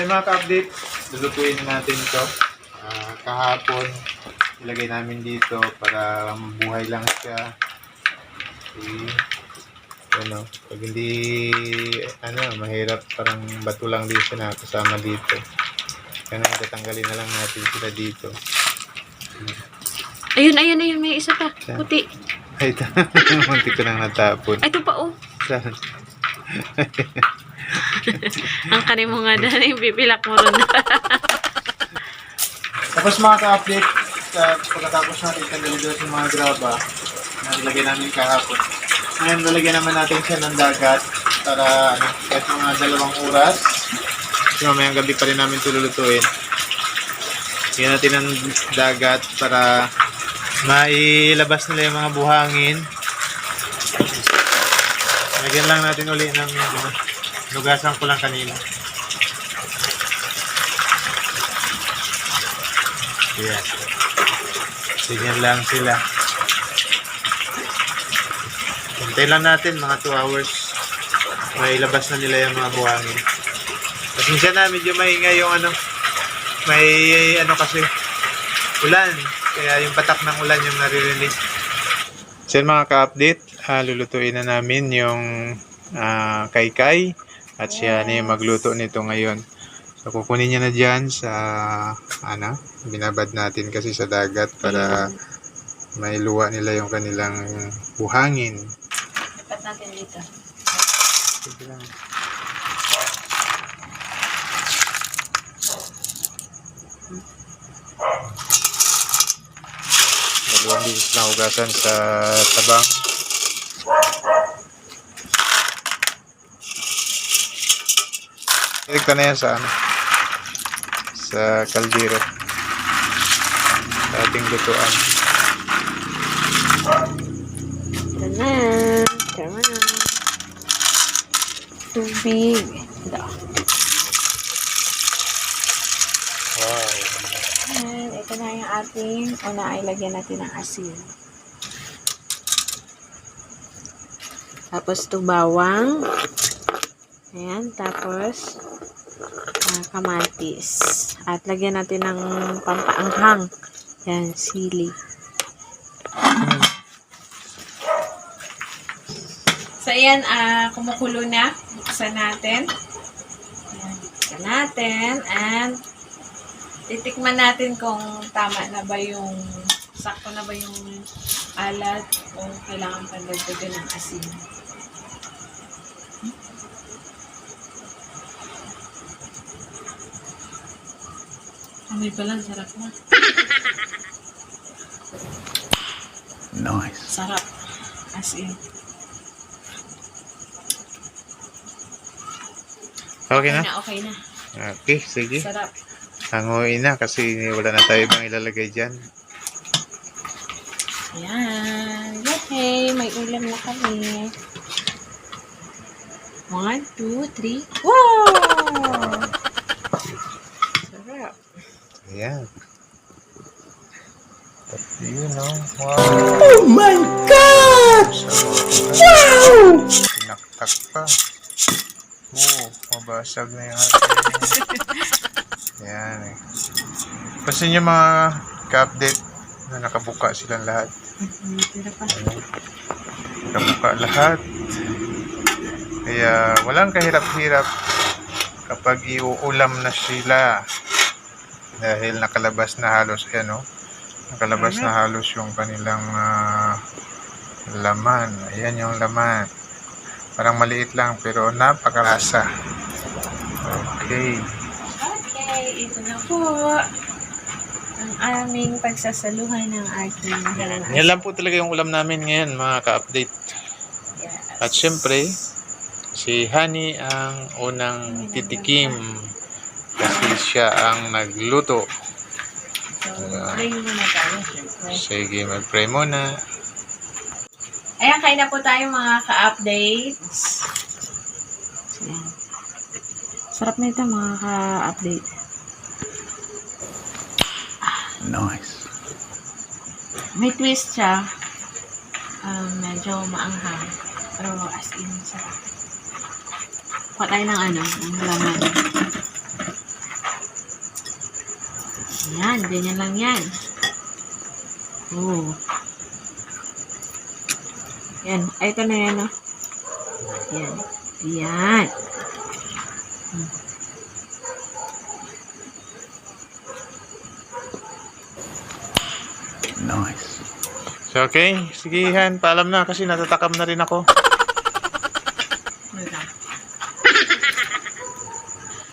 Kaya mga ka-update, lulutuin na natin to. Ah, kahapon, ilagay namin dito para buhay lang siya. Okay. Ano, pag hindi, ano, mahirap parang bato lang din siya na kasama dito. Kaya tatanggalin na lang natin sila dito. Ayun, ayun, ayun. May isa pa. Saan? Puti. Ay, munti ko nang natapon. Ay, ito pa, oh. Saan? Ang kanin mo nga dahil yung pipilak mo ron. Tapos mga ka-update, sa pagkatapos natin doon yung mga graba na nilagay namin kahapon. Ngayon, lalagyan naman natin siya ng dagat para ano, kahit mga dalawang oras. Kasi mamayang gabi pa rin namin ito lulutuin. Lagyan natin ng dagat para mailabas nila yung mga buhangin. Lagyan lang natin uli ng ano, lugasan ko lang kanina. Yan. Ganyan lang sila. Hintay lang natin mga 2 hours. May labas na nila yung mga buhangin. Pasensya na, medyo maingay yung ano. May ano kasi ulan. Kaya yung patak ng ulan yung naririnig. So mga ka-update, ah, lulutuin na namin yung ah, kaykay at siya na yung magluto nito ngayon. So kukunin niya na dyan sa ano, binabad natin kasi sa dagat para may luwa nila yung kanilang buhangin. Dapat natin dito. Sige lang. Dalawang bisis na hugasan sa tabang. Iligta na yan sa ano? Sa kaldero. Sa ating lutuan. Ito na. Tama. Tubig. Ito. Wow. And ito na yung ating una ay lagyan natin ng asin. Tapos ito bawang. Ayan. Tapos ah, kamatis. At lagyan natin ng pampaanghang. Yan, sili. So, ayan, ah, kumukulo na. Buksan natin. Ayan, buksan natin. And, titikman natin kung tama na ba yung, sakto na ba yung alat o kailangan pa dagdagan ng asin. Amoy pa lang, sarap na. Nice. Sarap. As in. Okay Okay na? na, okay na. Okay, sige. Sarap. Hanguin na kasi wala na tayo ibang ilalagay dyan. Ayan. Yay! May ulam na kami. One, two, three. Wow! Ayan. Yun, no? Wow. Oh my God! Wow! Pinaktak pa. Oo, mabasag na yung ating. Ayan eh. Kasi yung mga ka-update na nakabuka silang lahat. Nakabuka lahat. Kaya walang kahirap-hirap kapag iuulam na sila. Dahil nakalabas na halos, ayan o. Nakalabas na halos yung kanilang ah, laman. Ayan yung laman. Parang maliit lang pero napakarasa. Okay. Okay, ito na po. Ang aming pagsasaluhan ng aking halanas. Yan lang po talaga yung ulam namin ngayon mga ka-update. Yes. At syempre, si Honey ang unang titikim siya ang nagluto. Syempre. Sige, mag-pray muna. Ayan, kain na po tayo mga ka-updates. Sarap na ito mga ka-update. Nice. May twist siya. Um, medyo maanghang. Pero as in, sarap. Kuha tayo ng ano, ng laman. Yan, ganyan lang yan. Oh. Yan, ay, ito na yan, oh. Yan. Yan. So, okay. Sige, Han. Paalam na kasi natatakam na rin ako.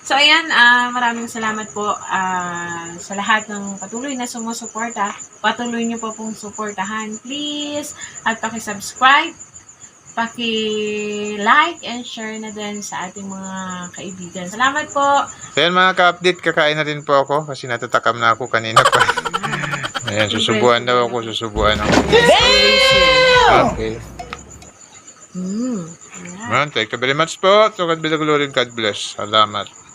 So, ayan, ah, maraming salamat po ah, sa lahat ng patuloy na sumusuporta. Patuloy niyo po pong suportahan, please. At paki-subscribe, paki-like, and share na din sa ating mga kaibigan. Salamat po! So, yan mga ka-update. Kakain na rin po ako kasi natatakam na ako kanina pa. Ayan, susubuan daw ako. Susubuan ako. Okay. Mm. Man, thank you very much po. To God be the glory and God bless. Salamat.